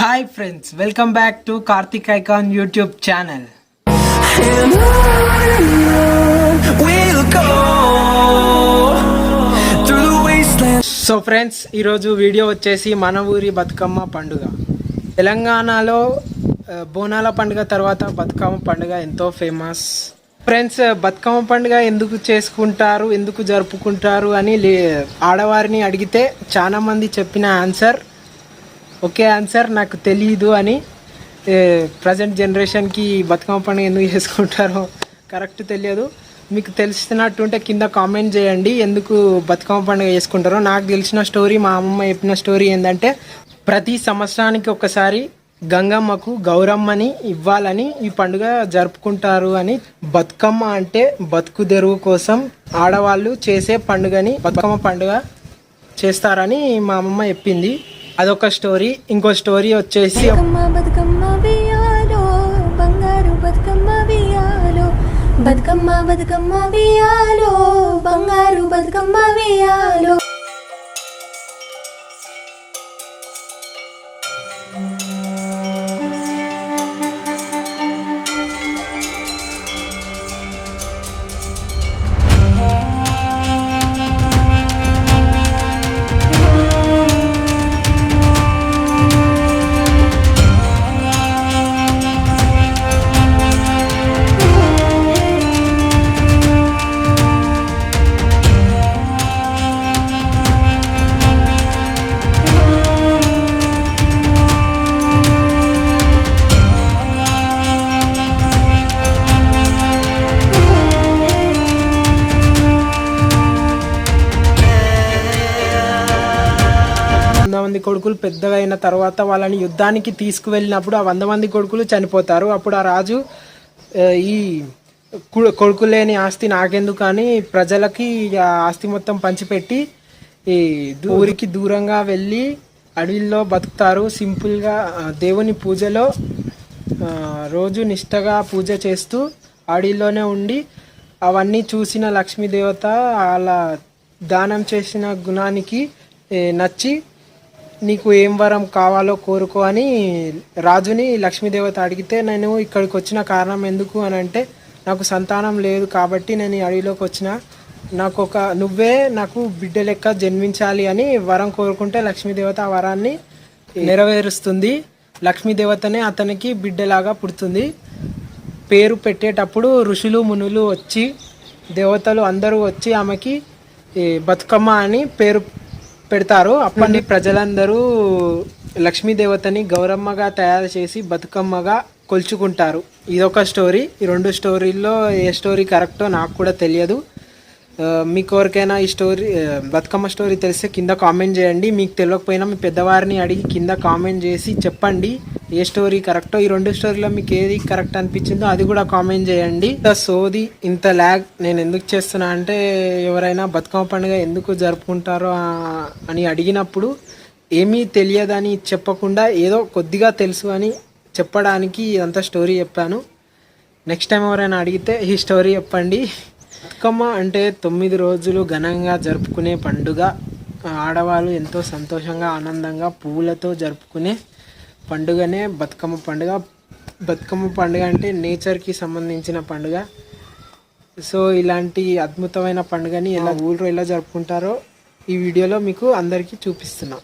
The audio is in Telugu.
Hi friends welcome back to Karthik icon YouTube channel. So friends ఈరోజు వీడియో వచ్చేసి మన ఊరి బతుకమ్మ పండుగ. తెలంగాణలో బోనాల పండుగ తర్వాత బతుకమ్మ పండుగ ఎంతో ఫేమస్ ఫ్రెండ్స్ బతుకమ్మ పండుగ ఎందుకు చేసుకుంటారు ఎందుకు జరుపుకుంటారు అని ఆడవారిని అడిగితే చాలా మంది చెప్పిన ఆన్సర్ ఒకే ఆన్సర్ నాకు తెలియదు అని ప్రజెంట్ జనరేషన్కి బతుకమ్మ పండుగ ఎందుకు చేసుకుంటారో కరెక్ట్ తెలియదు. మీకు తెలిసినట్టుంటే కింద కామెంట్ చేయండి ఎందుకు బతుకమ్మ పండుగ చేసుకుంటారో. నాకు తెలిసిన స్టోరీ మా అమ్మమ్మ చెప్పిన స్టోరీ ఏంటంటే ప్రతి సంవత్సరానికి ఒకసారి గంగమ్మకు గౌరమ్మని ఇవ్వాలని ఈ పండుగ జరుపుకుంటారు అని. బతుకమ్మ అంటే బతుకు తెరువు కోసం ఆడవాళ్ళు చేసే పండుగని బతుకమ్మ పండుగ చేస్తారని మా అమ్మమ్మ చెప్పింది. అదొక స్టోరీ. ఇంకో స్టోరీ వచ్చేసి బతుకమ్మ బతుకమ్మ వియాలో బంగారు బతుకమ్మ వియాలో కొడుకులు పెద్దగా అయిన తర్వాత వాళ్ళని యుద్ధానికి తీసుకువెళ్ళినప్పుడు ఆ వంద మంది కొడుకులు చనిపోతారు. అప్పుడు ఆ రాజు ఈ కొడుకు లేని ఆస్తి నాకెందుకు అని ప్రజలకి ఆస్తి మొత్తం పంచిపెట్టి ఈ ఊరికి దూరంగా వెళ్ళి అడవిల్లో బతుకుతారు. సింపుల్గా దేవుని పూజలో రోజు నిష్టగా పూజ చేస్తూ అడవిలోనే ఉండి అవన్నీ చూసిన లక్ష్మీదేవత అలా దానం చేసిన గుణానికి నచ్చి నీకు ఏం వరం కావాలో కోరుకో అని రాజుని లక్ష్మీదేవత అడిగితే నేను ఇక్కడికి వచ్చిన కారణం ఎందుకు అని అంటే నాకు సంతానం లేదు కాబట్టి నేను ఈ అడవిలోకి వచ్చిన. నాకు ఒక నువ్వే నాకు బిడ్డ లెక్క జన్మించాలి అని వరం కోరుకుంటే లక్ష్మీదేవత ఆ వరాన్ని నెరవేరుస్తుంది. లక్ష్మీదేవతనే అతనికి బిడ్డలాగా పుడుతుంది. పేరు పెట్టేటప్పుడు ఋషులు మునులు వచ్చి దేవతలు అందరూ వచ్చి ఆమెకి బతుకమ్మ అని పేరు పెడతారు. అప్పటి ప్రజలందరూ లక్ష్మీదేవతని గౌరమ్మగా తయారు చేసి బతుకమ్మగా కొలుచుకుంటారు. ఇదొక స్టోరీ. ఈ రెండు స్టోరీల్లో ఏ స్టోరీ కరెక్టో నాకు కూడా తెలియదు. మీకు ఎవరికైనా ఈ స్టోరీ బతుకమ్మ స్టోరీ తెలిస్తే కింద కామెంట్ చేయండి. మీకు తెలియకపోయినా మీ పెద్దవారిని అడిగి కింద కామెంట్ చేసి చెప్పండి. ఏ స్టోరీ కరెక్టో ఈ రెండు స్టోరీలో మీకు ఏది కరెక్ట్ అనిపించిందో అది కూడా కామెంట్ చేయండి. ఇంత సోది ఇంత ల్యాగ్ నేను ఎందుకు చేస్తున్నా అంటే ఎవరైనా బతుకమ్మ పండుగ ఎందుకు జరుపుకుంటారో అని అడిగినప్పుడు ఏమీ తెలియదని చెప్పకుండా ఏదో కొద్దిగా తెలుసు అని చెప్పడానికి ఇదంతా స్టోరీ చెప్పాను. నెక్స్ట్ టైం ఎవరైనా అడిగితే ఈ స్టోరీ చెప్పండి. బతుకమ్మ అంటే తొమ్మిది రోజులు ఘనంగా జరుపుకునే పండుగ. ఆడవాళ్ళు ఎంతో సంతోషంగా ఆనందంగా పువ్వులతో జరుపుకునే పండుగనే బతుకమ్మ పండుగ. బతుకమ్మ పండుగ అంటే నేచర్కి సంబంధించిన పండుగ. సో ఇలాంటి అద్భుతమైన పండుగని ఎలా ఊళ్ళో ఎలా జరుపుకుంటారో ఈ వీడియోలో మీకు అందరికీ చూపిస్తున్నాం.